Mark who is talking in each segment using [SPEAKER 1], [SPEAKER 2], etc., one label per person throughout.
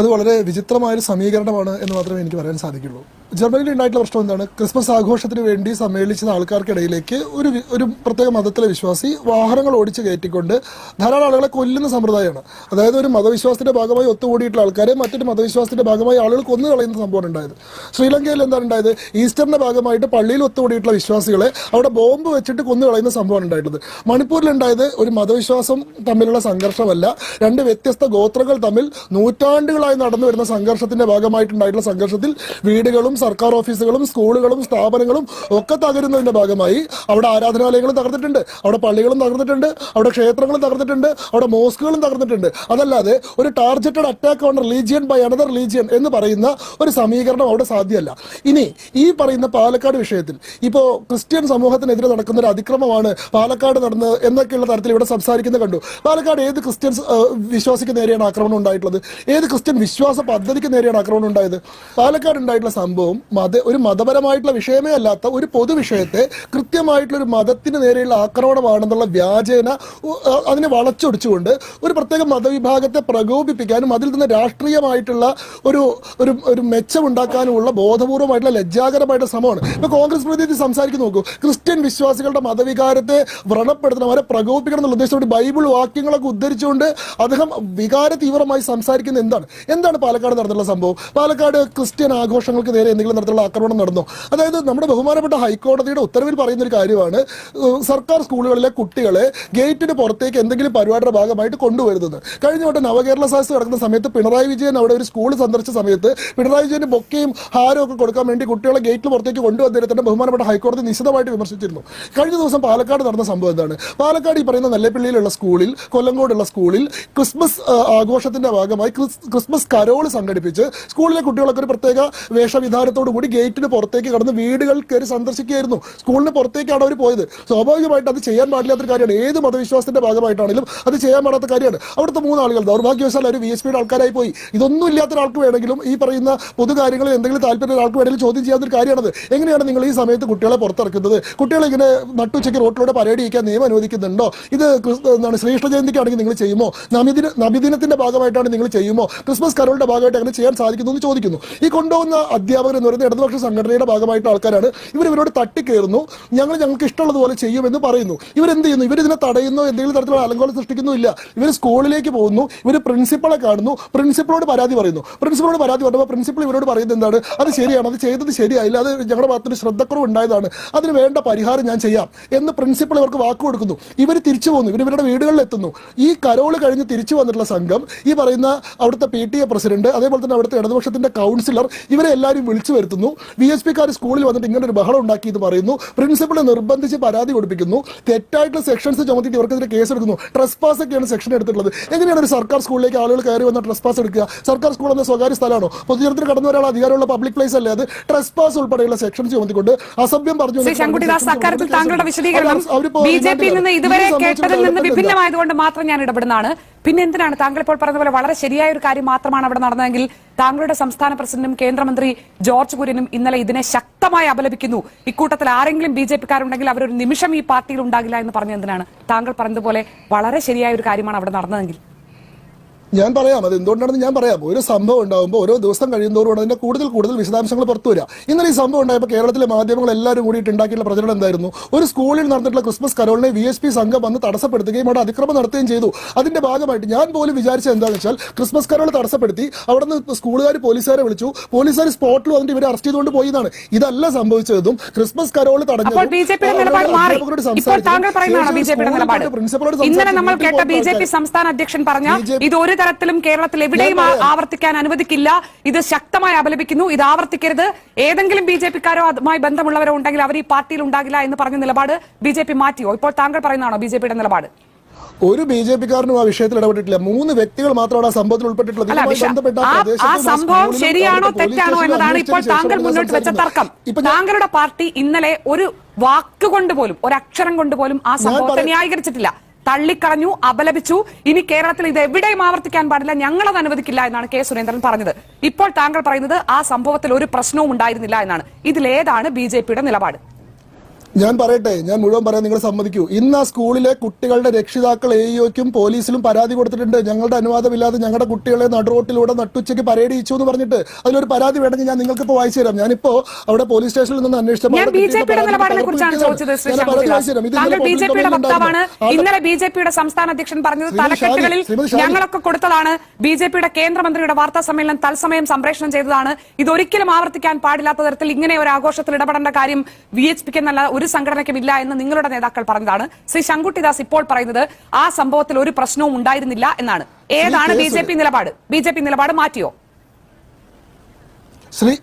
[SPEAKER 1] അത് വളരെ വിചിത്രമായ ഒരു സമീകരണമാണ് എന്ന് മാത്രമേ എനിക്ക് പറയാൻ സാധിക്കുള്ളൂ. ജർമ്മനിയിൽ ഉണ്ടായിട്ടുള്ള പ്രശ്നം എന്താണ്? ക്രിസ്മസ് ആഘോഷത്തിന് വേണ്ടി സമ്മേളിച്ച ആൾക്കാർക്കിടയിലേക്ക് ഒരു ഒരു പ്രത്യേക മതത്തിലെ വിശ്വാസി വാഹനങ്ങൾ ഓടിച്ച് കയറ്റിക്കൊണ്ട് ധാരാളം ആളുകളെ കൊല്ലുന്ന സമ്പ്രദായമാണ്. അതായത് ഒരു മതവിശ്വാസത്തിന്റെ ഭാഗമായി ഒത്തുകൂടിയിട്ടുള്ള ആൾക്കാരെ മറ്റൊരു മതവിശ്വാസത്തിന്റെ ഭാഗമായി ആളുകൾ കൊന്നു കളയുന്ന സംഭവമാണ് ഉണ്ടായത്. ശ്രീലങ്കയിൽ എന്താണ് ഉണ്ടായത്? ഈസ്റ്ററിന്റെ ഭാഗമായിട്ട് പള്ളിയിൽ ഒത്തുകൂടിയിട്ടുള്ള വിശ്വാസികളെ അവിടെ ബോംബ് വെച്ചിട്ട് കൊന്നു കളയുന്ന സംഭവമാണ് ഉണ്ടായിട്ടുള്ളത്. മണിപ്പൂരിൽ ഉണ്ടായത് ഒരു മതവിശ്വാസം തമ്മിലുള്ള സംഘർഷമല്ല രണ്ട് വ്യത്യസ്ത ഗോത്രങ്ങൾ തമ്മിൽ നൂറ്റാണ്ടുകളായി നടന്നു വരുന്ന സംഘർഷത്തിന്റെ ഭാഗമായിട്ടുണ്ടായിട്ടുള്ള സംഘർഷത്തിൽ വീടുകളും സർക്കാർ ഓഫീസുകളും സ്കൂളുകളും സ്ഥാപനങ്ങളും ഒക്കെ തകരുന്നതിന്റെ ഭാഗമായി അവിടെ ആരാധനാലയങ്ങളും തകർന്നിട്ടുണ്ട്. അവിടെ പള്ളികളും തകർന്നിട്ടുണ്ട്. അവിടെ ക്ഷേത്രങ്ങളും തകർന്നിട്ടുണ്ട്. അവിടെ മോസ്കുകളും തകർന്നിട്ടുണ്ട്. അതല്ലാതെ ഒരു targeted attack on religion by another religion എന്ന് പറയുന്ന ഒരു സമീകരണം അവിടെ സാധ്യമല്ല. ഇനി ഈ പറയുന്ന പാലക്കാട് വിഷയത്തിൽ ഇപ്പോൾ ക്രിസ്ത്യൻ സമൂഹത്തിനെതിരെ നടക്കുന്ന ഒരു അതിക്രമമാണ് പാലക്കാട് നടന്നത് എന്നൊക്കെയുള്ള തരത്തിൽ ഇവിടെ സംസാരിക്കുന്നത് കണ്ടു. പാലക്കാട് ഏത് ക്രിസ്ത്യൻസ് വിശ്വാസിക്ക് നേരെയാണ് ആക്രമണം ഉണ്ടായിട്ടുള്ളത്? ഏത് ക്രിസ്ത്യൻ വിശ്വാസ പദ്ധതിക്ക് നേരെയാണ് ആക്രമണം ഉണ്ടായത്. പാലക്കാട് ഉണ്ടായിട്ടുള്ള സംഭവം മത ഒരു മതപരമായിട്ടുള്ള വിഷയമേ അല്ലാത്ത ഒരു പൊതുവിഷയത്തെ കൃത്യമായിട്ടുള്ള ഒരു മതത്തിന് നേരെയുള്ള ആക്രമണമാണെന്നുള്ള വ്യാജേന അതിനെ വളച്ചൊടിച്ചുകൊണ്ട് ഒരു പ്രത്യേക മതവിഭാഗത്തെ പ്രകോപിപ്പിക്കാനും അതിൽ നിന്ന് രാഷ്ട്രീയമായിട്ടുള്ള ഒരു ഒരു ഒരു മെച്ചമുണ്ടാക്കാനുമുള്ള ബോധപൂർവമായിട്ടുള്ള ലജ്ജാകരമായിട്ടുള്ള ശ്രമമാണ് ഇപ്പൊ കോൺഗ്രസ് പ്രതിനിധി സംസാരിക്കുന്ന നോക്കൂ. ക്രിസ്ത്യൻ വിശ്വാസികളുടെ മതവികാരത്തെ വ്രണപ്പെടുത്തണം അവരെ പ്രകോപിപ്പിക്കണം എന്നുള്ള ഉദ്ദേശത്തോടെ ബൈബിൾ വാക്യങ്ങളൊക്കെ ഉദ്ധരിച്ചുകൊണ്ട് അദ്ദേഹം വികാര തീവ്രമായി സംസാരിക്കുന്ന എന്താണ്? എന്താണ് പാലക്കാട് നടന്നുള്ള സംഭവം? പാലക്കാട് ക്രിസ്ത്യൻ ആഘോഷങ്ങൾക്ക് നേരെ എന്തെങ്കിലും തരത്തിലുള്ള ആക്രമണം നടന്നോ? അതായത് നമ്മുടെ ബഹുമാനപ്പെട്ട ഹൈക്കോടതിയുടെ ഉത്തരവിൽ പറയുന്ന ഒരു കാര്യമാണ് സർക്കാർ സ്കൂളുകളിലെ കുട്ടികളെ ഗേറ്റിന് പുറത്തേക്ക് എന്തെങ്കിലും പരിപാടിയുടെ ഭാഗമായിട്ട് കൊണ്ടുവരുന്നത്. കഴിഞ്ഞ വട്ടം നവകേരള സദസ് നടക്കുന്ന സമയത്ത് പിണറായി വിജയൻ അവിടെ ഒരു സ്കൂൾ സന്ദർശിച്ച സമയത്ത് പിണറായി വിജയന് ബൊക്കയും ഹാരവും ഒക്കെ കൊടുക്കാൻ വേണ്ടി കുട്ടികളെ ഗേറ്റിന് പുറത്തേക്ക് കൊണ്ടുവന്നതിനെ തന്നെ ബഹുമാനപ്പെട്ട ഹൈക്കോടതി നിശിതമായിട്ട് വിമർശിച്ചിരുന്നു. കഴിഞ്ഞ ദിവസം പാലക്കാട് നടന്ന സംഭവം എന്താണ്? പാലക്കാട് ഈ പറയുന്ന നെല്ലപ്പള്ളിയിലുള്ള സ്കൂളിൽ കൊല്ലങ്കോടുള്ള സ്കൂളിൽ ക്രിസ്മസ് ആഘോഷത്തിന്റെ ഭാഗമായി ക്രിസ്- ക്രിസ്മസ് കരോൾ സംഘടിപ്പിച്ച് സ്കൂളിലെ കുട്ടികളൊക്കെ ഒരു പ്രത്യേക വേഷവിധാനത്തോടു കൂടി ഗേറ്റിന് പുറത്തേക്ക് കടന്ന് വീടുകൾ കയറി സന്ദർശിക്കുകയായിരുന്നു. സ്കൂളിന് പുറത്തേക്കാണ് അവർ പോയത്. സ്വാഭാവികമായിട്ട് അത് ചെയ്യാൻ പാടില്ലാത്തൊരു കാര്യമാണ്. ഏത് മതവിശ്വാസത്തിന്റെ ഭാഗമായിട്ടാണെങ്കിലും അത് ചെയ്യാൻ പാടാത്ത കാര്യമാണ്. അവിടുത്തെ മൂന്ന് ആളുകൾ ദൗർഭാഗ്യവശാൽ അവർ വി എസ് പിയുടെ ആൾക്കാരായി പോയി. ഇതൊന്നും ഇല്ലാത്ത ഒരാൾക്ക് വേണമെങ്കിലും ഈ പറയുന്ന പൊതു കാര്യങ്ങളിൽ എന്തെങ്കിലും താല്പര്യം ഒരാൾക്ക് വേണമെങ്കിലും ചോദ്യം ചെയ്യാവുന്ന ഒരു കാര്യമാണത്. എങ്ങനെയാണ് നിങ്ങൾ ഈ സമയത്ത് കുട്ടികളെ പുറത്തിറക്കുന്നത്? കുട്ടികളെ ഇങ്ങനെ നട്ടുച്ചയ്ക്ക് റോട്ടിലൂടെ പരേഡ് ചെയ്യിക്കാൻ നിയമം അനുവദിക്കുന്നുണ്ടോ? ഇത് എന്താണ് ശ്രീകൃഷ്ണ ജയന്തിക്കാണെങ്കിൽ നിങ്ങൾ ചെയ്യുമോ? നബിദിന നബിദിനത്തിന്റെ ഭാഗമായിട്ടാണ് നിങ്ങൾ ചെയ്യുമോ? ക്രിസ്മസ് കരോളിന്റെ ഭാഗമായിട്ട് അങ്ങനെ ചെയ്യാൻ സാധിക്കുന്നു എന്ന് ചോദിക്കുന്നു. ഈ കൊണ്ടുപോകുന്ന അധ്യാപകർ എന്ന് പറയുന്നത് ഇടതുപക്ഷ സംഘടനയുടെ ഭാഗമായിട്ട് ആൾക്കാരാണ്. ഇവർ ഇവരോട് തട്ടിക്കയറുന്നു ഞങ്ങൾ ഞങ്ങൾക്ക് ഇഷ്ടമുള്ളതുപോലെ ചെയ്യുമെന്ന് പറയുന്നു. ഇവരെന്ത് ചെയ്യുന്നു? ഇവർ ഇതിനെ തടയുന്നു എന്തെങ്കിലും തരത്തിലുള്ള അലങ്കോലം സൃഷ്ടിക്കുന്നില്ല ഇവർ സ്കൂളിലേക്ക് പോകുന്നു ഇവർ പ്രിൻസിപ്പളെ കാണുന്നു പ്രിൻസിപ്പളോട് പരാതി പറയുന്നു. പ്രിൻസിപ്പളോട് പരാതി പറഞ്ഞപ്പോൾ പ്രിൻസിപ്പൾ ഇവരോട് പറയുന്നത് എന്താണ്? അത് ശരിയാണ് അത് ചെയ്തത് ശരിയായില്ല അത് ഞങ്ങളുടെ ഭാഗത്തിന് ശ്രദ്ധക്കുറവ് ഉണ്ടായതാണ്. അതിന് വേണ്ട പരിഹാരം ഞാൻ ചെയ്യാം എന്ന് പ്രിൻസിപ്പൾ ഇവർക്ക് വാക്ക് കൊടുക്കുന്നു. ഇവർ തിരിച്ചു പോകുന്നു ഇവർ ഇവരുടെ വീടുകളിൽ എത്തുന്നു ഈ കരോൾ കഴിഞ്ഞ് തിരിച്ചു വന്നിട്ടുള്ള സംഘം ഈ പറയുന്ന അവിടുത്തെ പി ടി എ പ്രസിഡന്റ് അതേപോലെ തന്നെ അവിടുത്തെ ഇടതുപക്ഷത്തിന്റെ കൗൺസിലർ ഇവരെ എല്ലാവരും വിളിച്ചു വരുത്തുന്നു. വി എസ് പിക്കാർ സ്കൂളിൽ വന്നിട്ട് ഇങ്ങനെ ഒരു ബഹളം ഉണ്ടാക്കി എന്ന് പറയുന്നു. പ്രിൻസിപ്പളെ നിർബന്ധിച്ച് പരാതി കൊടുപ്പിക്കുന്നു. തെറ്റായിട്ടുള്ള സെക്ഷൻസ് ചുമത്തിയിട്ട് ഇവർക്കെതിരെ കേസ് എടുക്കുന്നു ട്രസ് പാസ് ഒക്കെയാണ് സെക്ഷൻ എടുത്തിട്ടുള്ളത്. എങ്ങനെയാണ് ഒരു സർക്കാർ സ്കൂളിലേക്ക് ആളുകൾ കയറി വന്ന ട്രസ് പാസ് എടുക്കുക? സർക്കാർ സ്കൂൾ എന്ന സ്വകാര്യ സ്ഥലമാണോ? പൊതുജനത്തിന് കടന്നു വരാനുള്ള അധികാരമുള്ള പബ്ലിക് പ്ലേസ് അല്ലേ അത്? ട്രസ് പാസ് ഉൾപ്പെടെയുള്ള സെക്ഷൻ ചുമത്തിക്കൊണ്ട് അസഭ്യം പറഞ്ഞു
[SPEAKER 2] താങ്കളുടെ വിശദീകരണം
[SPEAKER 1] അവരിപ്പോ
[SPEAKER 2] ബി ജെ പിയിൽ നിന്ന് ഇതുവരെ കേട്ടതിൽ നിന്ന് വിഭിന്നമായതുകൊണ്ട് മാത്രം ഞാൻ ഇടപെടുന്നതാണ്. പിന്നെ എന്തിനാണ് താങ്കൾ ഇപ്പോൾ പറഞ്ഞ പോലെ വളരെ ശരിയായ ഒരു കാര്യം മാത്രമാണ് അവിടെ നടന്നതെങ്കിൽ താങ്കളുടെ സംസ്ഥാന പ്രസിഡന്റും കേന്ദ്രമന്ത്രി ജോർജ് കുര്യനും ഇന്നലെ ഇതിനെ ശക്തമായി അപലപിക്കുന്നു. ഇക്കൂട്ടത്തിൽ ആരെങ്കിലും ബി ജെ പിക്കാരുണ്ടെങ്കിൽ അവരൊരു നിമിഷം ഈ പാർട്ടിയിൽ ഉണ്ടാകില്ല എന്ന് പറഞ്ഞ എന്തിനാണ്? താങ്കൾ പറഞ്ഞതുപോലെ വളരെ ശരിയായ ഒരു കാര്യമാണ് അവിടെ നടന്നതെങ്കിൽ.
[SPEAKER 1] ഞാൻ പറയാം അത് എന്തുകൊണ്ടാണെന്ന് ഞാൻ പറയാം. ഒരു സംഭവം ഉണ്ടാകുമ്പോൾ ഓരോ ദിവസം കഴിയുന്നതോടുകൂടെ അതിന്റെ കൂടുതൽ കൂടുതൽ വിശദാംശങ്ങൾ പുറത്തു വരിക. ഇന്നലെ ഈ സംഭവം ഉണ്ടായപ്പോൾ കേരളത്തിലെ മാധ്യമങ്ങൾ എല്ലാവരും കൂടിയിട്ട് ഉണ്ടാക്കിയിട്ടുള്ള പ്രചരണം എന്തായിരുന്നു? ഒരു സ്കൂളിൽ നടന്നിട്ടുള്ള ക്രിസ്മസ് കരോളിനെ വി എസ് പി സംഘം വന്ന് തടസ്സപ്പെടുത്തുകയും അവിടെ അതിക്രമം നടത്തുകയും ചെയ്തു. അതിന്റെ ഭാഗമായിട്ട് ഞാൻ പോലും വിചാരിച്ച എന്താണെന്ന് വെച്ചാൽ ക്രിസ്മസ് കരോൾ തടസ്സപ്പെടുത്തി അവിടെ നിന്ന് സ്കൂളുകാർ പോലീസുകാരെ വിളിച്ചു. പോലീസുകാർ സ്പോട്ടിൽ വന്നിട്ട് ഇവരെ അറസ്റ്റ് ചെയ്തുകൊണ്ട് പോയി എന്നാണ് ഇതല്ല സംഭവിച്ചതും ക്രിസ്മസ് കരോൾ
[SPEAKER 2] തടഞ്ഞു ബി ജെ പിയുടെ മാറി. ഇപ്പോൾ താങ്കൾ പറയുന്നതാണോ ബി ജെ പിയുടെ ഇന്നലെ നമ്മൾ കേട്ട ബി ജെ പി സംസ്ഥാന അധ്യക്ഷൻ പറഞ്ഞ ഇത് ഒരു തരത്തിലും കേരളത്തിൽ എവിടെയും ആവർത്തിക്കാൻ അനുവദിക്കില്ല. ഇത് ശക്തമായി അപലപിക്കുന്നു. ഇത് ആവർത്തിക്കരുത്. ഏതെങ്കിലും ബി ജെ പിക്കാരോ അതുമായി ബന്ധമുള്ളവരോ ഉണ്ടെങ്കിൽ അവർ ഈ പാർട്ടിയിൽ ഉണ്ടാകില്ല എന്ന് പറഞ്ഞ നിലപാട് ബി ജെ പി മാറ്റിയോ? ഇപ്പോൾ താങ്കൾ പറയുന്നതാണോ ബി ജെ പിയുടെ നിലപാട്?
[SPEAKER 1] ഒരു ബി ജെ പിക്കാരനും ആ വിഷയത്തിൽ ഇടപെട്ടിട്ടില്ല. മൂന്ന് വ്യക്തികൾ മാത്രമാണ് ആ സംഭവത്തിൽ ഉൾപ്പെട്ടിട്ടുള്ളത്.
[SPEAKER 2] അല്ല
[SPEAKER 1] ഇതുമായി
[SPEAKER 2] വിശ-
[SPEAKER 1] ബന്ധപ്പെട്ട
[SPEAKER 2] ആ- ആ സംഭവം ശരിയാണോ തെറ്റാണോ
[SPEAKER 1] സ്റ്റേഷനിലും
[SPEAKER 2] എന്നതാണ് ഇപ്പോൾ താങ്കൾ മുന്നോട്ട് വെച്ച തർക്കം.
[SPEAKER 1] ഇപ്പൊ ഞാൻ-
[SPEAKER 2] താങ്കളുടെ പാർട്ടി ഇന്നലെ ഒരു വാക്കുകൊണ്ട് പോലും ഒരക്ഷരം കൊണ്ട് പോലും ആ സംഭവത്തെ. ന്യായീകരിച്ചിട്ടില്ല. തള്ളിക്കളഞ്ഞു അപലപിച്ചു. ഇനി കേരളത്തിൽ ഇത് എവിടെയും ആവർത്തിക്കാൻ പാടില്ല. ഞങ്ങളത് അനുവദിക്കില്ല എന്നാണ് കെ സുരേന്ദ്രൻ പറഞ്ഞത്. ഇപ്പോൾ താങ്കൾ പറയുന്നത് ആ സംഭവത്തിൽ ഒരു പ്രശ്നവും ഉണ്ടായിരുന്നില്ല എന്നാണ്. ഇതിലേതാണ് ബി നിലപാട്.
[SPEAKER 1] ഞാൻ പറയട്ടെ ഞാൻ മുഴുവൻ പറയാൻ നിങ്ങൾ സമ്മതിക്കൂ. ഇന്ന് ആ സ്കൂളിലെ കുട്ടികളുടെ രക്ഷിതാക്കൾ എഇഒക്കും പോലീസിലും പരാതി കൊടുത്തിട്ടുണ്ട്. ഞങ്ങളുടെ അനുവാദമില്ലാതെ ഞങ്ങളുടെ കുട്ടികളെ നടുറോട്ടിലൂടെ നട്ടുച്ചയ്ക്ക് പരേഡ് ചെയ്യിച്ചു എന്ന് പറഞ്ഞിട്ട് അതിലൊരു പരാതി വേണമെങ്കിൽ ഞാൻ നിങ്ങൾക്ക് ഇപ്പോൾ വായിച്ചു തരാം. ഞാനിപ്പോ അവിടെ പോലീസ് സ്റ്റേഷനിൽ നിന്ന് അന്വേഷിച്ചപ്പോൾ ഇന്നലെ
[SPEAKER 2] ബി ജെ പിയുടെ സംസ്ഥാന അധ്യക്ഷൻ പറഞ്ഞത് തലക്കെട്ടുകളിൽ ഞങ്ങളൊക്കെ കൊടുത്തതാണ്. ബി ജെ പിയുടെ കേന്ദ്രമന്ത്രിയുടെ വാർത്താ സമ്മേളനം തത്സമയം സംപ്രേഷണം ചെയ്തതാണ്. ഇതൊരിക്കലും ആവർത്തിക്കാൻ പാടില്ലാത്ത തരത്തിൽ ഇങ്ങനെ ഒരു ആഘോഷത്തിൽ ഇടപെടേണ്ട കാര്യം വി എച്ച് പിക്ക് എന്നല്ല ഒരു സംഘടനയ്ക്കും ഇല്ല എന്ന് നിങ്ങളുടെ നേതാക്കൾ പറഞ്ഞതാണ്. ശ്രീ ശങ്കുട്ടിദാസ് ഇപ്പോൾ പറയുന്നത് ആ സംഭവത്തിൽ ഒരു പ്രശ്നവും ഉണ്ടായിരുന്നില്ല എന്നാണ്. ഏതാണ് ബി നിലപാട്? ബി നിലപാട് മാറ്റിയോ?
[SPEAKER 1] ശ്രീ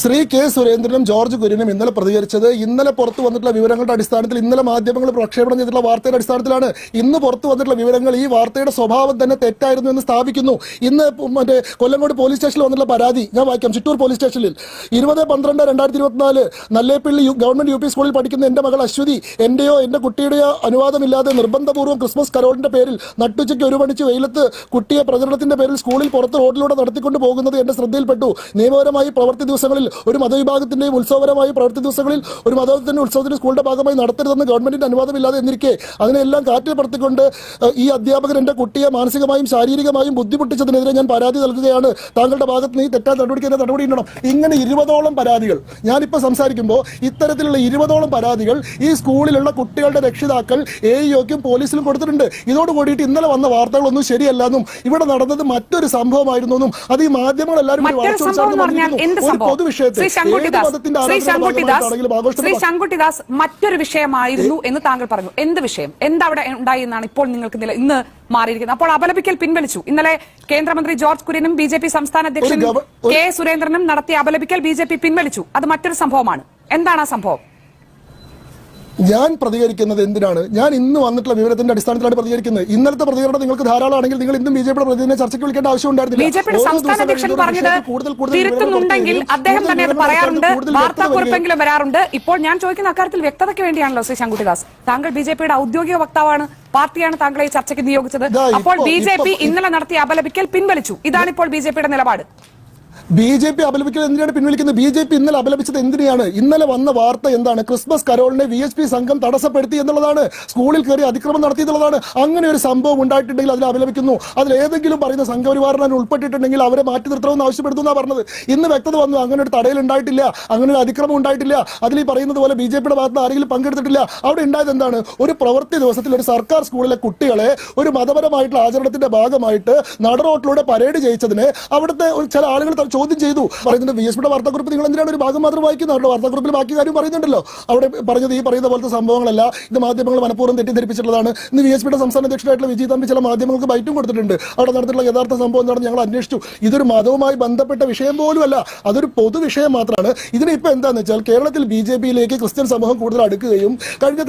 [SPEAKER 1] ശ്രീ കെ സുരേന്ദ്രനും ജോർജ് കുര്യനും ഇന്നലെ പ്രതികരിച്ചത് ഇന്നലെ പുറത്തു വന്നിട്ടുള്ള വിവരങ്ങളുടെ അടിസ്ഥാനത്തിൽ ഇന്നലെ മാധ്യമങ്ങൾ പ്രക്ഷേപണം ചെയ്തിട്ടുള്ള വാർത്തയുടെ അടിസ്ഥാനത്തിലാണ്. ഇന്ന് പുറത്തു വന്നിട്ടുള്ള വിവരങ്ങൾ ഈ വാർത്തയുടെ സ്വഭാവം തന്നെ തെറ്റായിരുന്നു എന്ന് സ്ഥാപിക്കുന്നു. ഇന്ന് മറ്റേ കൊല്ലങ്കോട് പോലീസ് സ്റ്റേഷനിൽ വന്നിട്ടുള്ള പരാതി. ഞാൻ വായിക്കാം. ചിറ്റൂർ പോലീസ് സ്റ്റേഷനിൽ. ഇരുപത് പന്ത്രണ്ട് രണ്ടായിരത്തി ഇരുപത്തിനാല് നല്ലേപ്പള്ളി ഗവൺമെന്റ് യു പി സ്കൂളിൽ പഠിക്കുന്ന എന്റെ മകൾ അശ്വതി എന്റെയോ എന്റെ കുട്ടിയുടെയോ അനുവാദമില്ലാതെ നിർബന്ധപൂർവം ക്രിസ്മസ് കരോളിന്റെ പേരിൽ നട്ടുച്ചയ്ക്ക് ഒരു മണിച്ച് വെയിലത്ത് കുട്ടിയെ പ്രചരണത്തിന്റെ പേരിൽ സ്കൂളിൽ പുറത്ത് റോഡിലൂടെ നടത്തിക്കൊണ്ട് പോകുന്നത് എന്റെ ശ്രദ്ധയിൽപ്പെട്ടു. നിയമപരമായി പ്രവൃത്തി ദിവസങ്ങളിൽ ഒരു മതവിഭാഗത്തിന്റെയും ഉത്സവപരമായി പ്രവൃത്തി ദിവസങ്ങളിൽ ഒരു മതത്തിന്റെ ഉത്സവത്തിന്റെ സ്കൂളിന്റെ ഭാഗമായി നടത്തരുതെന്ന് ഗവൺമെന്റിന്റെ അനുവാദമില്ലാതെ എന്നിരിക്കെ അതിനെല്ലാം കാറ്റിൽ പറത്തിക്കൊണ്ട് ഈ അധ്യാപകൻ എന്റെ കുട്ടിയെ മാനസികമായും ശാരീരികമായും ബുദ്ധിമുട്ടിച്ചതിനെതിരെ ഞാൻ പരാതി നൽകുകയാണ്. താങ്കളുടെ ഭാഗത്ത് നിന്ന് ഈ തെറ്റാൻ നടപടിക്ക് എന്നെ നടപടി ഉണ്ടണം ഇങ്ങനെ ഇരുപതോളം പരാതികൾ. ഞാനിപ്പോൾ സംസാരിക്കുമ്പോൾ ഇത്തരത്തിലുള്ള ഇരുപതോളം പരാതികൾ ഈ സ്കൂളിലുള്ള കുട്ടികളുടെ രക്ഷിതാക്കൾ എ ഇഒക്കും പോലീസിലും കൊടുത്തിട്ടുണ്ട്. ഇതോട് കൂടിയിട്ട് ഇന്നലെ വന്ന വാർത്തകളൊന്നും ശരിയല്ലെന്നും ഇവിടെ നടന്നത് മറ്റൊരു സംഭവമായിരുന്നു എന്നും അത് ഈ മാധ്യമങ്ങൾ എല്ലാവരും
[SPEAKER 2] എന്ന്
[SPEAKER 1] ഒരു പൊതുവിഷയത്തെ
[SPEAKER 2] ശ്രീ ശങ്കുട്ടിദാസ് ശ്രീ ശങ്കുട്ടിദാസ് ശ്രീ ശങ്കുട്ടിദാസ് മറ്റൊരു വിഷയമായിരുന്നു എന്ന് താങ്കൾ പറഞ്ഞു. എന്ത് വിഷയം? എന്തവിടെ ഉണ്ടായി എന്നാണ് ഇപ്പോൾ നിങ്ങൾക്ക് നില ഇന്ന് മാറിയിരിക്കുന്നത്. അപ്പോൾ അപലപിക്കൽ പിൻവലിച്ചു. ഇന്നലെ കേന്ദ്രമന്ത്രി ജോർജ് കുര്യനും ബി ജെ പി സംസ്ഥാന അധ്യക്ഷൻ കെ സുരേന്ദ്രനും നടത്തിയ അപലപിക്കൽ ബി ജെ പി പിൻവലിച്ചു. അത് മറ്റൊരു സംഭവമാണ്. എന്താണ് ആ സംഭവം?
[SPEAKER 1] ഞാൻ പ്രതികരിക്കുന്നത് എന്തിനാണ്? ഞാൻ ഇന്ന് വന്നിട്ടുള്ള വിവരത്തിന്റെ അടിസ്ഥാനത്തിലാണ് പ്രതികരിക്കുന്നത്. ഇന്നലത്തെ പ്രതികരണം നിങ്ങൾക്ക് ധാരാളമാണെങ്കിൽ നിങ്ങൾ ഇന്നും ബി ജെ പിയുടെ പ്രതിനിധിയെ ചർച്ചയ്ക്ക് വിളിക്കേണ്ട ആവശ്യം
[SPEAKER 2] ഉണ്ടായിരുന്നു വരാറുണ്ട്. ഇപ്പോൾ ഞാൻ ചോദിക്കുന്ന അക്കാര്യത്തിൽ വ്യക്തതയ്ക്ക് വേണ്ടിയാണല്ലോ ശ്രീ ശങ്കുട്ടിദാസ്. താങ്കൾ ബി ജെ പിയുടെ ഔദ്യോഗിക വക്താവാണ് പാർട്ടിയാണ് താങ്കളെ ഈ ചർച്ചയ്ക്ക് നിയോഗിച്ചത്. അപ്പോൾ ബി ജെ പി ഇന്നലെ നടത്തിയ അപലപിക്കൽ പിൻവലിച്ചു. ഇതാണ് ഇപ്പോൾ ബി ജെ പിയുടെ നിലപാട്.
[SPEAKER 1] ബി ജെ പി അപലപിക്കുന്നത് എന്തിനാണ് പിൻവലിക്കുന്നത്? ബി ജെ പി ഇന്നലെ അപലപിച്ചത് എന്തിനാണ് ഇന്നലെ വന്ന വാർത്ത എന്താണ്? ക്രിസ്മസ് കരോളിനെ വി എച്ച് പി സംഘം തടസ്സപ്പെടുത്തി എന്നുള്ളതാണ്. സ്കൂളിൽ കയറി അതിക്രമം നടത്തി എന്നുള്ളതാണ്. അങ്ങനെ ഒരു സംഭവം ഉണ്ടായിട്ടുണ്ടെങ്കിൽ അതിൽ അപലപിക്കുന്നു. അതിൽ ഏതെങ്കിലും പറയുന്ന സംഘപരിവാറിനെ ഉൾപ്പെട്ടിട്ടുണ്ടെങ്കിൽ അവരെ മാറ്റി നിർത്തണമെന്ന് ആവശ്യപ്പെടുന്നു എന്നാണ് പറഞ്ഞത്. ഇന്ന് വ്യക്തത വന്നു. അങ്ങനെ ഒരു തടയൽ ഉണ്ടായിട്ടില്ല. അങ്ങനെ ഒരു അതിക്രമം ഉണ്ടായിട്ടില്ല. അതിൽ ഈ പറയുന്നത് പോലെ ബി ജെ പിയുടെ ഭാഗത്ത് ആരെങ്കിലും പങ്കെടുത്തിട്ടില്ല. അവിടെ ഉണ്ടായത് എന്താണ്? ഒരു പ്രവൃത്തി ദിവസത്തിൽ ഒരു സർക്കാർ സ്കൂളിലെ കുട്ടികളെ ഒരു മതപരമായിട്ടുള്ള ആചരണത്തിന്റെ ഭാഗമായിട്ട് നടറോട്ടിലൂടെ പരേഡ് ചെയ്യിച്ചതിന് അവിടുത്തെ ഒരു ചില ആളുകൾ ചോദ്യം ചെയ്തു. പറയുന്നുണ്ട് വി എസ് പിയുടെ വാർത്താക്കുറിപ്പ് നിങ്ങൾ എന്തിനാണ് ഒരു ഭാഗം മാത്രം വായിക്കുന്നത്? അവരുടെ വാർത്താക്കുറിപ്പിൽ ബാക്കി കാര്യം പറയുന്നുണ്ടല്ലോ. അവിടെ പറഞ്ഞത് ഈ പറയുന്ന പോലത്തെ സംഭവങ്ങളല്ല. ഇത് മാധ്യമങ്ങൾ മനഃപൂർവം തെറ്റിദ്ധരിപ്പിച്ചിട്ടുള്ളതാണ്. ഇന്ന് വി എസ് പിയുടെ സംസ്ഥാന അധ്യക്ഷനായിട്ടുള്ള വിജയ് തമ്പി ചില മാധ്യമങ്ങൾക്ക് ബൈറ്റും കൊടുത്തിട്ടുണ്ട്. അവിടെ നടത്തിയിട്ടുള്ള യഥാർത്ഥ സംഭവം എന്താണ് ഞങ്ങൾ അന്വേഷിച്ചു. ഇതൊരു മതവുമായി ബന്ധപ്പെട്ട വിഷയം പോലുമല്ല. അതൊരു പൊതു വിഷയം മാത്രമാണ്. ഇതിന് ഇപ്പൊ എന്താണെന്ന് വെച്ചാൽ കേരളത്തിൽ ബി ജെ പിയിലേക്ക് ക്രിസ്ത്യൻ സമൂഹം കൂടുതൽ അടുക്കുകയും കഴിഞ്ഞ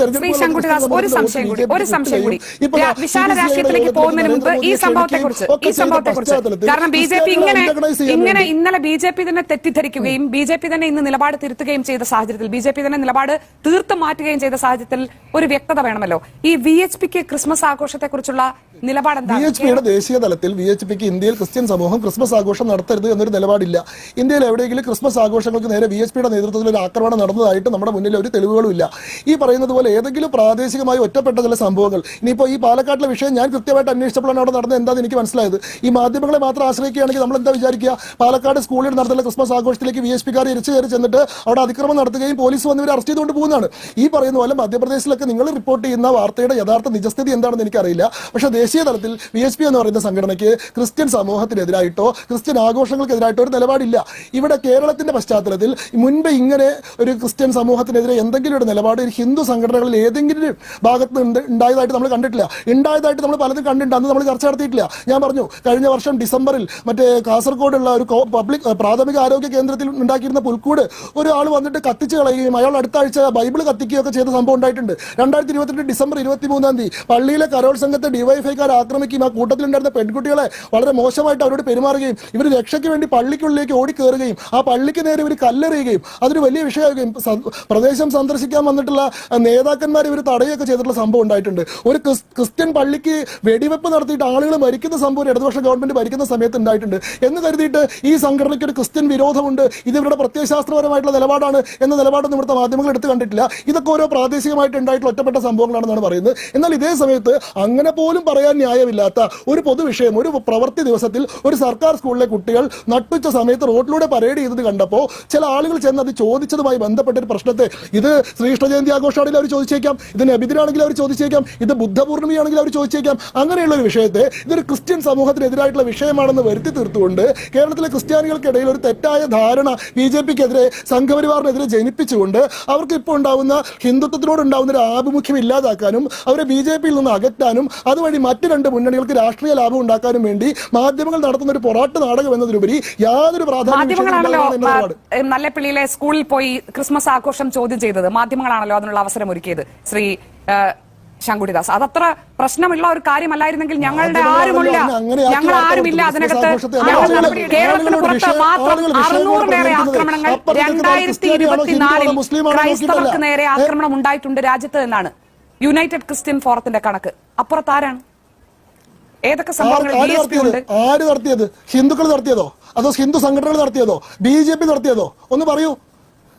[SPEAKER 2] ശ്രീ ഇന്നലെ ബി ജെ പി തന്നെ തെറ്റിദ്ധരിക്കുകയും ബി ജെ പി തന്നെ ഇന്ന് നിലപാട് തിരുത്തുകയും ചെയ്ത സാഹചര്യത്തിൽ ബി ജെ പി തന്നെ നിലപാട് തീർത്തു മാറ്റുകയും ചെയ്ത സാഹചര്യത്തിൽ ഒരു വ്യക്തത വേണമല്ലോ. ഈ വി എച്ച് പിക്ക് ക്രിസ്മസ് ആഘോഷത്തെ കുറിച്ചുള്ള നിലപാട്
[SPEAKER 1] ബി എച്ച് പിയുടെ ദേശീയ തലത്തിൽ വി എച്ച് പിക്ക് ഇന്ത്യയിൽ ക്രിസ്ത്യൻ സമൂഹം ക്രിസ്മസ് ആഘോഷം നടത്തരുത് എന്നൊരു നിലപാടില്ല. ഇന്ത്യയിൽ എവിടെയെങ്കിലും ക്രിസ്മസ് ആഘോഷങ്ങൾക്ക് നേരെ വി എച്ച് പിയുടെ നേതൃത്വത്തിൽ ഒരു ആക്രമണം നടന്നതായിട്ട് നമ്മുടെ മുന്നിൽ ഒരു തെളിവുകളും ഇല്ല. ഈ പറയുന്നത് പോലെ ഏതെങ്കിലും പ്രാദേശികമായി ഒറ്റപ്പെട്ട ചില സംഭവങ്ങൾ. ഇനിയിപ്പോൾ ഈ പാലക്കാട്ടിലെ വിഷയം ഞാൻ കൃത്യമായിട്ട് അന്വേഷിച്ചപ്പോഴാണ് അവിടെ നടന്നത് എന്താണെന്ന് എനിക്ക് മനസ്സിലായത്. ഈ മാധ്യമങ്ങളെ മാത്രം ആശ്രയിക്കുകയാണെങ്കിൽ നമ്മൾ എന്താ വിചാരിക്കുക? പാലക്കാട് സ്കൂളിൽ നടത്തുന്ന ക്രിസ്മസ് ആഘോഷത്തിലേക്ക് വി എസ് പിക്കാർ ഇരിച്ചു കയറി ചെന്നിട്ട് അവിടെ അതിക്രമം നടത്തുകയും പോലീസ് വന്നവരെ അറസ്റ്റ് ചെയ്തുകൊണ്ട് പോകുന്നതാണ്. ഈ പറയുന്ന പോലെ മധ്യപ്രദേശിലൊക്കെ നിങ്ങൾ റിപ്പോർട്ട് ചെയ്യുന്ന വാർത്തയുടെ യഥാർത്ഥ നിജസ്ഥിതി എന്താണെന്ന് എനിക്കറിയില്ല. പക്ഷേ ദേശീയ തലത്തിൽ വി എസ് പി എന്ന് പറയുന്ന സംഘടനയ്ക്ക് ക്രിസ്ത്യൻ സമൂഹത്തിനെതിരായിട്ടോ ക്രിസ്ത്യൻ ആഘോഷങ്ങൾക്കെതിരായിട്ടോ ഒരു നിലപാടില്ല. ഇവിടെ കേരളത്തിന്റെ പശ്ചാത്തലത്തിൽ മുൻപ് ഇങ്ങനെ ഒരു ക്രിസ്ത്യൻ സമൂഹത്തിനെതിരെ എന്തെങ്കിലും ഒരു നിലപാട് ഒരു ഹിന്ദു സംഘടനകളിൽ ഏതെങ്കിലും ഭാഗത്ത് ഉണ്ടായതായിട്ട് നമ്മൾ കണ്ടിട്ടില്ല. ഉണ്ടായതായിട്ട് നമ്മൾ പലതും കണ്ടിട്ടുണ്ട്. അന്ന് നമ്മൾ ചർച്ച നടത്തിയിട്ടില്ല. ഞാൻ പറഞ്ഞു കഴിഞ്ഞ വർഷം ഡിസംബറിൽ മറ്റേ കാസർഗോഡുള്ള ഒരു പബ്ലിക് പ്രാഥമിക ആരോഗ്യ കേന്ദ്രത്തിൽ ഉണ്ടാക്കിയിരുന്ന പുൽക്കൂട് ഒരാൾ വന്നിട്ട് കത്തിച്ച് കളയുകയും അയാൾ അടുത്ത ആഴ്ച ബൈബിൾ കത്തിക്കുകയൊക്കെ ചെയ്ത സംഭവം ഉണ്ടായിട്ടുണ്ട്. രണ്ടായിരത്തി ഇരുപത്തിരണ്ട് ഡിസംബർ ഇരുപത്തി മൂന്നാം തീയതി പള്ളിയിലെ കരോൾ സംഘത്തെ ഡിവൈഫൈക്കാർ ആക്രമിക്കുകയും ആ കൂട്ടത്തിലുണ്ടായിരുന്ന പെൺകുട്ടികളെ വളരെ മോശമായിട്ട് അവരോട് പെരുമാറുകയും ഇവർ രക്ഷയ്ക്ക് വേണ്ടി പള്ളിക്കുള്ളിലേക്ക് ഓടിക്കേറുകയും ആ പള്ളിക്ക് നേരെ ഇവർ കല്ലെറിയുകയും അതൊരു വലിയ വിഷയമാകുകയും പ്രദേശം സന്ദർശിക്കാൻ വന്നിട്ടുള്ള നേതാക്കന്മാർ ഇവർ തടയുകയൊക്കെ ചെയ്തിട്ടുള്ള സംഭവം ഉണ്ടായിട്ടുണ്ട്. ഒരു ക്രിസ്ത്യൻ പള്ളിക്ക് വെടിവെപ്പ് നടത്തിയിട്ട് ആളുകൾ മരിക്കുന്ന സംഭവം ഇടതുപക്ഷ ഗവൺമെന്റ് ഭരിക്കുന്ന സമയത്ത് ഉണ്ടായിട്ടുണ്ട്. എന്ന് കരുതിയിട്ട് ഈ സംഘടനയ്ക്ക് ഒരു ക്രിസ്ത്യൻ വിരോധമുണ്ട്. ഇത് ഇവരുടെ പ്രത്യയശാസ്ത്രപരമായിട്ടുള്ള നിലപാടാണ് എന്ന നിലപാടൊന്നും ഇവിടുത്തെ മാധ്യമങ്ങൾ എടുത്തു കണ്ടിട്ടില്ല. ഇതൊക്കെ ഓരോ പ്രാദേശികമായിട്ട് ഉണ്ടായിട്ടുള്ള ഒറ്റപ്പെട്ട സംഭവങ്ങളാണെന്നാണ് പറയുന്നത്. എന്നാൽ ഇതേ സമയത്ത് അങ്ങനെ പോലും പറയാൻ ന്യായമില്ലാത്ത ഒരു പൊതുവിഷയം ഒരു പ്രവൃത്തി ദിവസത്തിൽ ഒരു സർക്കാർ സ്കൂളിലെ കുട്ടികൾ നട്ടുച്ച സമയത്ത് റോഡിലൂടെ പരേഡ് ചെയ്തത് കണ്ടപ്പോൾ ചില ആളുകൾ ചെന്ന് അത് ചോദിച്ചതുമായി ബന്ധപ്പെട്ട ഒരു പ്രശ്നത്തെ ഇത് ശ്രീകൃഷ്ണ ജയന്തി ആഘോഷമാണെങ്കിൽ അവർ ചോദിച്ചേക്കാം ഇത് നബിദിനാണെങ്കിൽ അവർ ചോദിച്ചേക്കാം ഇത് ബുദ്ധപൂർണിമയാണെങ്കിൽ അവർ ചോദിച്ചേക്കാം അങ്ങനെയുള്ള ഒരു വിഷയത്തെ ഇതൊരു ക്രിസ്ത്യൻ സമൂഹത്തിനെതിരായിട്ടുള്ള വിഷയമാണെന്ന് വരുത്തി തീർത്തുകൊണ്ട് കേരളത്തിലെ ക്രിസ്ത്യാനികൾക്കിടയിൽ ഒരു തെറ്റായ ധാരണ ബി ജെ പിക്കെതിരെ സംഘപരിവാറിനെതിരെ ജനിപ്പിച്ചുകൊണ്ട് അവർക്ക് ഇപ്പോൾ ഉണ്ടാവുന്ന ഹിന്ദുത്വത്തിനോട് ഉണ്ടാവുന്ന ഒരു ആഭിമുഖ്യം ഇല്ലാതാക്കാനും അവരെ ബി ജെ പിയിൽ നിന്ന് അകറ്റാനും അതുവഴി മറ്റു രണ്ട് മുന്നണികൾക്ക് രാഷ്ട്രീയ ലാഭം ഉണ്ടാക്കാനും വേണ്ടി മാധ്യമങ്ങൾ നടത്തുന്ന ഒരു പൊറാട്ട് നാടകം എന്നതിലുപരി യാതൊരു പ്രാധാന്യം
[SPEAKER 2] നല്ലപ്പള്ളിയിലെ സ്കൂളിൽ പോയി ക്രിസ്മസ് ആഘോഷം ചോദ്യം ചെയ്തത്. മാധ്യമങ്ങളാണല്ലോ അതിനുള്ള അവസരം ഒരുക്കിയത് ശ്രീ ശങ്കുടിദാസ്. അതത്ര പ്രശ്നമുള്ള ഒരു കാര്യമല്ലായിരുന്നെങ്കിൽ ഞങ്ങളുടെ ആരുമില്ല. ഞങ്ങൾ ആരുമില്ല അതിനകത്ത്. കേരളത്തിന് പുറത്ത് മാത്രം അറുന്നൂറിലേറെ ആക്രമണങ്ങൾ രണ്ടായിരത്തി ഇരുപത്തിനാലിൽ ക്രൈസ്തവർക്ക് നേരെ ആക്രമണം ഉണ്ടായിട്ടുണ്ട് രാജ്യത്ത് എന്നാണ്. യുണൈറ്റഡ് ക്രിസ്ത്യൻ ഫോറത്തിന്റെ കണക്ക്. അപ്പുറത്ത് ആരാണ്? ഏതൊക്കെ സംഭവങ്ങൾ
[SPEAKER 1] ആര് നടത്തിയത്? ഹിന്ദുക്കൾ നടത്തിയതോ? അതോ ഹിന്ദു സംഘടനകൾ നടത്തിയതോ? ബി ജെ പി നടത്തിയതോ? ഒന്ന് പറയൂ.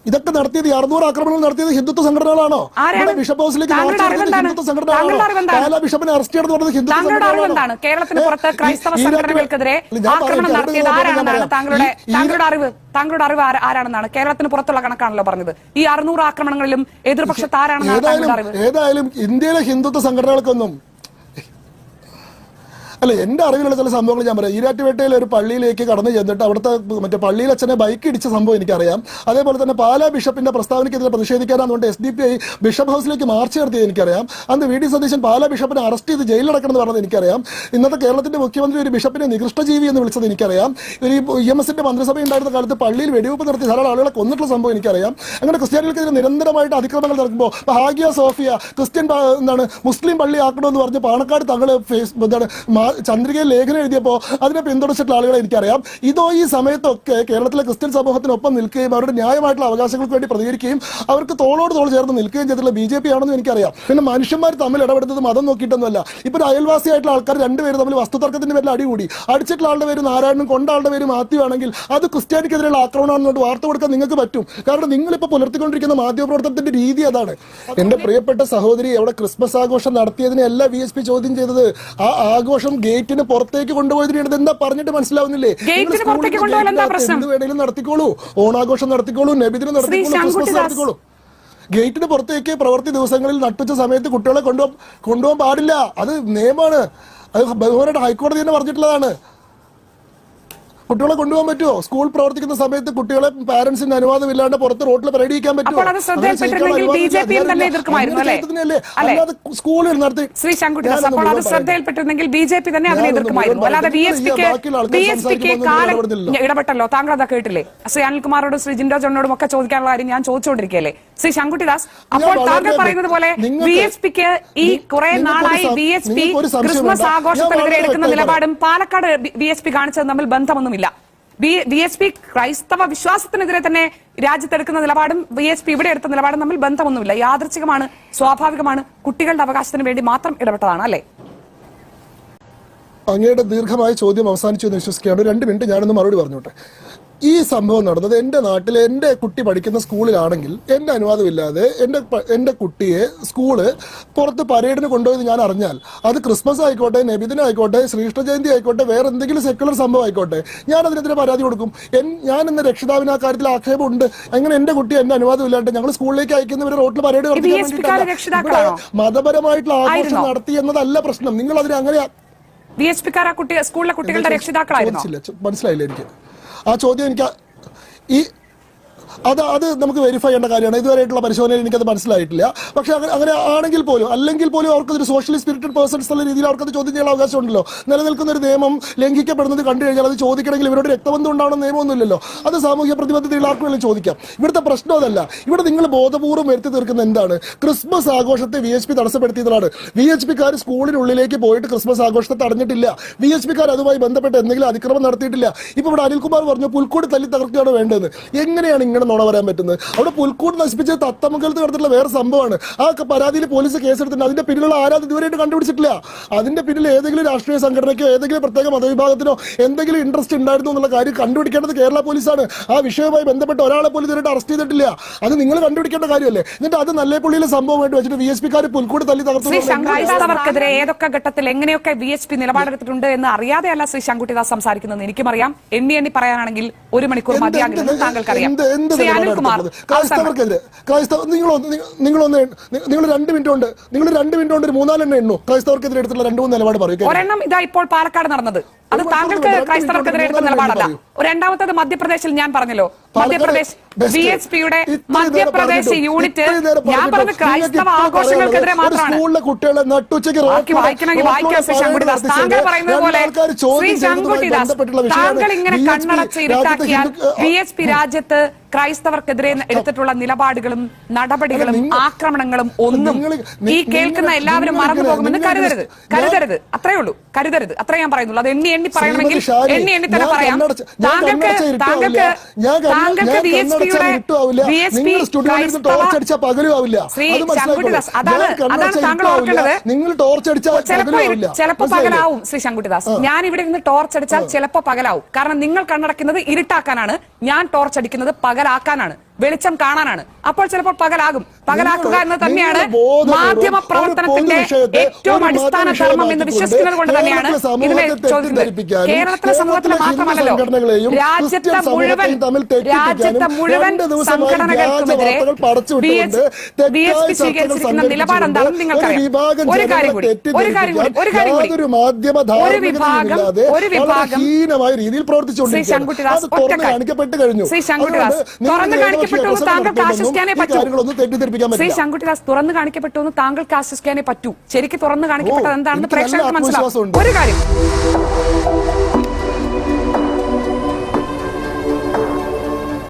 [SPEAKER 1] ഇതൊക്കെ നടത്തിയത് അറുനൂറ് അറുന്നൂറ് ആക്രമണങ്ങൾ നടത്തിയത് ഹിന്ദുത്വ സംഘടനകളാണോ
[SPEAKER 2] ആരാണ്?
[SPEAKER 1] ബിഷപ്പ് ഹൗസിലേക്ക്? ഹിന്ദുത്വ സംഘടന? ബിഷപ്പിനെ അറസ്റ്റ് ചെയ്തെന്ന് പറഞ്ഞത് ഹിന്ദുത്വ സംഘടനകളാണോ?
[SPEAKER 2] കേരളത്തിന്
[SPEAKER 1] ഏ,
[SPEAKER 2] പുറത്ത്
[SPEAKER 1] ഈ-
[SPEAKER 2] ക്രൈസ്തവ സംഘടനകൾക്കെതിരെ ആക്രമണം
[SPEAKER 1] പറയാം,
[SPEAKER 2] നടത്തിയത് ആരാണെന്നാണ് താങ്കളുടെ താങ്കളുടെ അറിവ് താങ്കളുടെ അറിവ് ആരാണെന്നാണ് കേരളത്തിന് പുറത്തുള്ള കണക്കാണല്ലോ പറഞ്ഞത് ഈ അറുന്നൂറ് ആക്രമണങ്ങളിലും എതിർപക്ഷത്ത് ആരാണെന്നാണ് താങ്കളുടെ അറിവ്
[SPEAKER 1] ഏതായാലും ഇന്ത്യയിലെ ഹിന്ദുത്വ സംഘടനകൾക്കൊന്നും അല്ല എന്റെ അറിവിലുള്ള ചില സംഭവങ്ങൾ ഞാൻ പറയാം. ഈരാറ്റുപേട്ടയിലെ ഒരു പള്ളിയിലേക്ക് കടന്നു ചെന്നിട്ട് അവിടുത്തെ മറ്റേ പള്ളിയിൽ അച്ഛനെ ബൈക്ക് ഇടിച്ച സംഭവം എനിക്കറിയാം. അതേപോലെ തന്നെ പാലാ ബിഷപ്പിന്റെ പ്രസ്താവനയ്ക്കെതിരെ പ്രതിഷേധിക്കാനാണെന്നുകൊണ്ട് S D P I bishop ഹൗസിലേക്ക് മാർച്ച് നടത്തിയത് എനിക്കറിയാം. അന്ന് വി ഡി സതീശൻ പാലാ ബിഷപ്പിനെ അറസ്റ്റ് ചെയ്ത് ജയിലിലടക്കണം എന്ന് പറഞ്ഞത് എനിക്കറിയാം. ഇന്നത്തെ കേരളത്തിന്റെ മുഖ്യമന്ത്രി ഒരു ബിഷപ്പിനെ നികൃഷ്ടജീവി എന്ന് വിളിച്ചത് എനിക്കറിയാം. ഒരു ഇ എം എസിന്റെ മന്ത്രിസഭ ഉണ്ടായിരുന്ന കാലത്ത് പള്ളിയിൽ വെടിവെപ്പ് നടത്തി ധാരാളം ആളുകളെ കൊന്നിട്ടുള്ള സംഭവം എനിക്കറിയാം. അങ്ങനെ ക്രിസ്ത്യാനികൾക്കെതിരെ നിരന്തരമായിട്ട് അതിക്രമങ്ങൾ നടക്കുമ്പോൾ ഹാഗിയ സോഫിയ ക്രിസ്ത്യൻ എന്താണ് മുസ്ലിം പള്ളി ആക്കണമെന്ന് പറഞ്ഞ് പാണക്കാട് തങ്ങൾ ഫേസ് എന്താണ് ചന്ദ്രികയിൽ ലേഖനം എഴുതിയപ്പോൾ അതിനെ പിന്തുണച്ചിട്ടുള്ള ആളുകളെ എനിക്കറിയാം. ഇതോ ഈ സമയത്തൊക്കെ കേരളത്തിലെ ക്രിസ്ത്യൻ സമൂഹത്തിനൊപ്പം നിൽക്കുകയും അവരുടെ ന്യായമായിട്ടുള്ള അവകാശങ്ങൾക്ക് വേണ്ടി പ്രതികരിക്കുകയും അവർക്ക് തോളോട് തോൾ ചേർന്ന് നിൽക്കുകയും ചെയ്തിട്ടുള്ള ബി ജെ പി ആണെന്ന് എനിക്കറിയാം. പിന്നെ മനുഷ്യന്മാർ തമ്മിൽ ഇടപെടുന്നത് മതം നോക്കിയിട്ടൊന്നുമല്ല. ഇപ്പൊ ഒരു അയൽവാസിയായിട്ടുള്ള ആൾക്കാർ രണ്ടുപേരും തമ്മിൽ വസ്തുതർക്കത്തിന്റെ പേരിൽ അടികൂടി. അടിച്ചിട്ടുള്ള ആളുടെ പേര് നാരായണനും കൊണ്ട ആളുടെ പേര് മാത്യു ആണെങ്കിൽ അത് ക്രിസ്ത്യാനിക്കെതിരെയുള്ള ആക്രമണമാണെന്നുകൊണ്ട് വാർത്ത കൊടുക്കാൻ നിങ്ങൾക്ക് പറ്റും. കാരണം നിങ്ങളിപ്പോൾ പുലർത്തിക്കൊണ്ടിരിക്കുന്ന മാധ്യമപ്രവർത്തനത്തിന്റെ രീതി അതാണ്. എന്റെ പ്രിയപ്പെട്ട സഹോദരി അവിടെ ക്രിസ്മസ് ആഘോഷം നടത്തിയതിനെയല്ല വി എസ് പി ചോദ്യം ചെയ്തത്? ആ ആഘോഷം ഗേറ്റിന് പുറത്തേക്ക് കൊണ്ടുപോയതിനാണ് എന്താ പറഞ്ഞിട്ട് മനസ്സിലാവുന്നില്ലേ?
[SPEAKER 2] എന്താ
[SPEAKER 1] വേണേലും നടത്തിക്കോളൂ. ഓണാഘോഷം നടത്തിക്കോളൂ നബിദിനം നടത്തിക്കോളൂ ക്രിസ്മസ് നടത്തിക്കോളൂ. ഗേറ്റിന് പുറത്തേക്ക് പ്രവൃത്തി ദിവസങ്ങളിൽ നട്ടുച്ച സമയത്ത് കുട്ടികളെ കൊണ്ടുപോകാൻ കൊണ്ടുപോകാൻ പാടില്ല. അത് നിയമമാണ്. അത് ബഹുമാനായിട്ട് ഹൈക്കോടതി തന്നെ പറഞ്ഞിട്ടുള്ളതാണ്. കുട്ടികളെ കൊണ്ടുപോകാൻ പറ്റുമോ? സ്കൂൾ പ്രവർത്തിക്കുന്ന സമയത്ത് കുട്ടികളെ പാരന്റ്സിന്റെ അനുവാദം ഇല്ലാണ്ട് പുറത്ത് റോട്ടിൽ പരേഡിക്കാൻ പറ്റുമോ? അല്ലാതെ സ്കൂളിൽ നടത്തി
[SPEAKER 2] ശ്രീ
[SPEAKER 1] ശങ്കുട്ടിദാസ്
[SPEAKER 2] അപ്പോൾ അത്
[SPEAKER 1] മുഴുവൻ പറയട്ടെ.
[SPEAKER 2] ശ്രദ്ധയിൽപ്പെട്ടിരുന്നെങ്കിൽ ബി ജെ പി തന്നെ അതിനെ
[SPEAKER 1] ഞാനൊന്ന്
[SPEAKER 2] എതിർക്കുമായിരുന്നു. അല്ലാതെ ബി
[SPEAKER 1] പറയട്ടെ.
[SPEAKER 2] എസ്
[SPEAKER 1] നിങ്ങൾ
[SPEAKER 2] പിക്ക് ബി എസ് പിക്ക് കാലം ഇടപെട്ടല്ലോ. താങ്കൾ അതാ കേട്ടില്ലേ? ശ്രീ അനിൽകുമാറോടും ശ്രീ ജിൻഡോ ജോണിനോടും ഒക്കെ ചോദിക്കാനുള്ള കാര്യം ഞാൻ ചോദിച്ചുകൊണ്ടിരിക്കുകയല്ലേ? ശ്രീ ശങ്കുട്ടിദാസ് അപ്പോൾ താങ്കൾ പറയുന്നത് പോലെ ബി എസ് പിക്ക് ഈ കുറെ നാളായി ബി എസ് പി ക്രിസ്മസ് ആഘോഷത്തിനെതിരെ എടുക്കുന്ന നിലപാടും പാലക്കാട് ബി എസ് പി കാണിച്ചത് തമ്മിൽ ബന്ധമൊന്നുമില്ല ബി വി എസ് പി ക്രൈസ്തവ വിശ്വാസത്തിനെതിരെ തന്നെ രാജ്യത്തെടുക്കുന്ന നിലപാടും വി എസ് പി ഇവിടെ എടുത്ത നിലപാടും തമ്മിൽ ബന്ധമൊന്നുമില്ല. യാദൃച്ഛികമാണ് സ്വാഭാവികമാണ് കുട്ടികളുടെ അവകാശത്തിന് വേണ്ടി മാത്രം ഇടപെട്ടതാണ് അല്ലേ?
[SPEAKER 1] അങ്ങയുടെ ദീർഘമായ ചോദ്യം അവസാനിച്ചു എന്ന് വിശ്വസിക്കുകയാണ്. രണ്ട് മിനിറ്റ് ഞാനൊന്ന് മറുപടി പറഞ്ഞോട്ടെ. ഈ സംഭവം നടന്നത് എന്റെ നാട്ടിൽ എന്റെ കുട്ടി പഠിക്കുന്ന സ്കൂളിലാണെങ്കിൽ എന്റെ അനുവാദമില്ലാതെ എന്റെ എന്റെ കുട്ടിയെ സ്കൂൾ പുറത്ത് പരേഡിന് കൊണ്ടുപോയത് ഞാൻ അറിഞ്ഞാൽ അത് ക്രിസ്മസ് ആയിക്കോട്ടെ നബിദിനം ആയിക്കോട്ടെ ശ്രീകൃഷ്ണ ജയന്തി ആയിക്കോട്ടെ വേറെ എന്തെങ്കിലും സെക്കുലർ സംഭവം ആയിക്കോട്ടെ ഞാൻ അതിനെതിരെ പരാതി കൊടുക്കും. ഞാൻ ഇന്ന് രക്ഷിതാവിന് ആ കാര്യത്തിൽ ആക്ഷേപമുണ്ട്. അങ്ങനെ എന്റെ കുട്ടി എന്റെ അനുവാദമില്ലാണ്ട് ഞങ്ങൾ സ്കൂളിലേക്ക് അയക്കുന്നവരെ റോട്ടിൽ പരേഡ് നടത്തിക്കാൻ മതപരമായിട്ടുള്ള ആഘോഷം നടത്തി എന്നതല്ല പ്രശ്നം. നിങ്ങൾ അതിനെ അങ്ങനെ
[SPEAKER 2] ബി എസ് പിക്കാർ ആ കുട്ടി സ്കൂളിലെ കുട്ടികളുടെ രക്ഷിതാക്കളായിരുന്നു?
[SPEAKER 1] മനസ്സിലായില്ല എനിക്ക്. ആ ചോദ്യം എനിക്ക് ഈ അത് അത് നമുക്ക് വെരിഫൈ ചെയ്യേണ്ട കാര്യമാണ്. ഇതുവരെയായിട്ടുള്ള പരിശോധനയിൽ എനിക്കത് മനസ്സിലായിട്ടില്ല. പക്ഷെ അങ്ങനെ അങ്ങനെ ആണെങ്കിൽ പോലും അല്ലെങ്കിൽ പോലും അവർക്കൊരു സോഷ്യലി സ്പിരിറ്റഡ് പേഴ്സൺസ് എന്നുള്ള രീതിയിൽ അവർക്ക് അത് ചോദ്യം ചെയ്യാൻ അവകാശമുണ്ടല്ലോ. നിലനിൽക്കുന്ന ഒരു നിയമം ലംഘിക്കപ്പെടുന്നത് കണ്ടു കഴിഞ്ഞാൽ അത് ചോദിക്കണമെങ്കിൽ ഇവരോട് രക്തബന്ധം ഉണ്ടാവണം നിയമമൊന്നുമില്ലല്ലോ. അത് സാമൂഹ്യ പ്രതിബദ്ധതയിൽ ആർക്കും വേണമെങ്കിലും ചോദിക്കാം. ഇവിടുത്തെ പ്രശ്നം അതല്ല. ഇവിടെ നിങ്ങൾ ബോധപൂർവം വരുത്തി തീർക്കുന്ന എന്താണ്? ക്രിസ്മസ് ആഘോഷത്തെ വി എച്ച് പി തടസ്സപ്പെടുത്തിയതാണ്. വി എച്ച് പിക്കാർ സ്കൂളിനുള്ളിലേക്ക് പോയിട്ട് ക്രിസ്മസ് ആഘോഷത്തെ തടഞ്ഞിട്ടില്ല. വി എച്ച് പിക്കാർ അതുമായി ബന്ധപ്പെട്ട് എന്തെങ്കിലും അതിക്രമം നടത്തിയിട്ടില്ല. ഇപ്പൊ ഇവിടെ അനിൽകുമാർ പറഞ്ഞു പുൽക്കൂട് തല്ലി തകർക്കുകയാണ് വേണ്ടത് എങ്ങനെയാണ് നുണ പറയാൻ പറ്റുന്നത്? അവിടെ പുൽക്കൂട് നശിപ്പിച്ച് തത്തമംഗലത്ത് നടത്തിയിട്ടുള്ള വേറെ സംഭവമാണ്. ആ പരാതിയിൽ പോലീസ് കേസെടുത്തിട്ടുണ്ട്. അതിന്റെ പിന്നിലുള്ള ആരാധന ഇതുവരെയായിട്ട് കണ്ടുപിടിച്ചിട്ടില്ല. അതിന്റെ പിന്നിൽ ഏതെങ്കിലും രാഷ്ട്രീയ സംഘടനയ്ക്കോ ഏതെങ്കിലും പ്രത്യേക മതവിഭാഗത്തിനോ എന്തെങ്കിലും ഇൻട്രസ്റ്റ് ഉണ്ടായിരുന്നു എന്നുള്ള കാര്യം കണ്ടുപിടിക്കേണ്ടത് കേരള പോലീസാണ്. ആ വിഷയവുമായി ബന്ധപ്പെട്ട് ഒരാളെ പോലും ഇതുവരെ അറസ്റ്റ് ചെയ്തിട്ടില്ല. അത് നിങ്ങൾ കണ്ടുപിടിക്കേണ്ട കാര്യമല്ലേ? എന്നിട്ട് അത് നല്ലേപ്പള്ളിയിലെ സംഭവമായിട്ട് വെച്ചിട്ട് വി എസ് പിക്കാർ പുൽക്കൂട് തല്ലി തകർത്തു
[SPEAKER 2] ഏതൊക്കെ ഘട്ടത്തിൽ എങ്ങനെയൊക്കെ വി എസ് പി നിലപാടെടുത്തിട്ടുണ്ട് എന്ന് അറിയാതെയല്ല ശ്രീ ശങ്കുട്ടിദാസ് സംസാരിക്കുന്നത് എനിക്കും അറിയാം. എണ്ണി എണ്ണി പറയാനാണെങ്കിൽ ഒരു മണിക്കൂർ മതിയാകില്ലെന്ന് താങ്കൾക്കറിയാം.
[SPEAKER 1] എന്ത് എന്ത് ക്രൈസ്തവർ? ക്രൈസ്തവർക്കെതിരെ. ക്രൈസ്തവ നിങ്ങളൊന്ന് നിങ്ങൾ രണ്ട് മിനിറ്റ് കൊണ്ട് നിങ്ങൾ രണ്ട് മിനിറ്റ് കൊണ്ട് ഒരു മൂന്നാലെണ്ണം എണ്ണു. ക്രൈസ്തവർക്കെതിരെ എടുത്തുള്ള രണ്ട് മൂന്ന് നിലപാട് പറയും
[SPEAKER 2] ഇതാ ഇപ്പോൾ പാലക്കാട് നടന്നത്. അത് താങ്കൾക്ക് ക്രൈസ്തവർക്കെതിരെ എടുത്ത നിലപാടല്ല. രണ്ടാമത്തത് മധ്യപ്രദേശിൽ ഞാൻ പറഞ്ഞല്ലോ. മധ്യപ്രദേശ്. ബി എച്ച് പിയുടെ മധ്യപ്രദേശ് യൂണിറ്റ് ഞാൻ
[SPEAKER 1] പറഞ്ഞ
[SPEAKER 2] ക്രൈസ്തവ ആഘോഷങ്ങൾക്കെതിരെ മാത്രമാണ്. വായിക്കണമെങ്കിൽ വായിക്കാം ശ്രീ ശങ്കുടിദാസ് താങ്കൾ പറയുന്നത് പോലെ ശ്രീ ശങ്കുട്ടിദാസ് താങ്കൾ ഇങ്ങനെ കണ്ണടച്ച് ഇരുട്ടാക്കിയാൽ ബി എസ് പി രാജ്യത്ത് ക്രൈസ്തവർക്കെതിരെ എടുത്തിട്ടുള്ള നിലപാടുകളും നടപടികളും ആക്രമണങ്ങളും ഒന്നും ഈ കേൾക്കുന്ന എല്ലാവരും മറന്നു പോകുമെന്ന് കരുതരുത്. കരുതരുത്. അത്രേ ഉള്ളൂ. കരുതരുത്. അത്രേ ഞാൻ പറയുന്നുള്ളൂ. അത് എണ്ണി എണ്ണി പറയണമെങ്കിൽ എണ്ണി എണ്ണി തന്നെ പറയാം. താങ്കൾക്ക് താങ്കൾക്ക് താങ്കൾക്ക് ബി എസ് പിയുടെ B S P Shri. Sankuttidas അതാണ് അതാണ് താങ്കൾ. ഓർക്കേണ്ടത്. ചിലപ്പോ ചിലപ്പോ പകലാവും ശ്രീ ശങ്കുട്ടിദാസ്. ഞാൻ ഇവിടെ നിന്ന് ടോർച്ച് അടിച്ചാൽ ചിലപ്പോ പകലാവും. കാരണം നിങ്ങൾ കണ്ണടക്കുന്നത് ഇരുട്ടാക്കാനാണ്. ഞാൻ ടോർച്ച് അടിക്കുന്നത് പകലാക്കാനാണ്. വെളിച്ചം കാണാനാണ്. അപ്പോൾ ചിലപ്പോൾ പകലാകും. പകലാക്കുക എന്ന് തന്നെയാണ് മാധ്യമ പ്രവർത്തനത്തിന്റെ ഏറ്റവും അടിസ്ഥാന ധർമ്മം എന്ന് വിശ്വസിക്കുന്നത് കൊണ്ട് തന്നെയാണ്
[SPEAKER 1] കേരളത്തിലെ
[SPEAKER 2] ഇതിനെ ചോദിക്കുന്നത് കേരളത്തിലെ സമൂഹത്തിന് മാത്രമല്ലല്ലോ രാജ്യത്തെ മുഴുവൻ രാജ്യത്തെ മുഴുവൻ സംഘടനകൾക്കുമെതിരെ ബി എസ് പി സ്വീകരിച്ചിരിക്കുന്ന നിലപാട് എന്താണെന്ന്
[SPEAKER 1] ഒരു
[SPEAKER 2] നിങ്ങൾക്കറിയാം ഒരു കാര്യം കൂടി ഒരു കാര്യം കൂടി ഒരു കാര്യം കൂടി. ഒരു വിഭാഗം ഒരു വിഭാഗം ശ്രീ ശങ്കുട്ടിദാസ്
[SPEAKER 1] ഒറ്റ
[SPEAKER 2] ശ്രീ ശങ്കുട്ടിദാസ് തുറന്നു
[SPEAKER 1] ഏകപക്ഷീയ
[SPEAKER 2] കാണിക്കപ്പെട്ടു എന്ന് താങ്കൾക്ക് ആശ്വസിക്കാനേ പറ്റൂ. ശ്രീ ശങ്കുട്ടിദാസ് തുറന്ന് കാണിക്കപ്പെട്ടു എന്ന് താങ്കൾക്ക് ആശ്വസിക്കാനേ പറ്റൂ. ശരിക്കും തുറന്ന് കാണിക്കപ്പെട്ടത് എന്താണെന്ന് പ്രേക്ഷകർക്ക് മനസ്സിലാവും. ഒരു കാര്യം.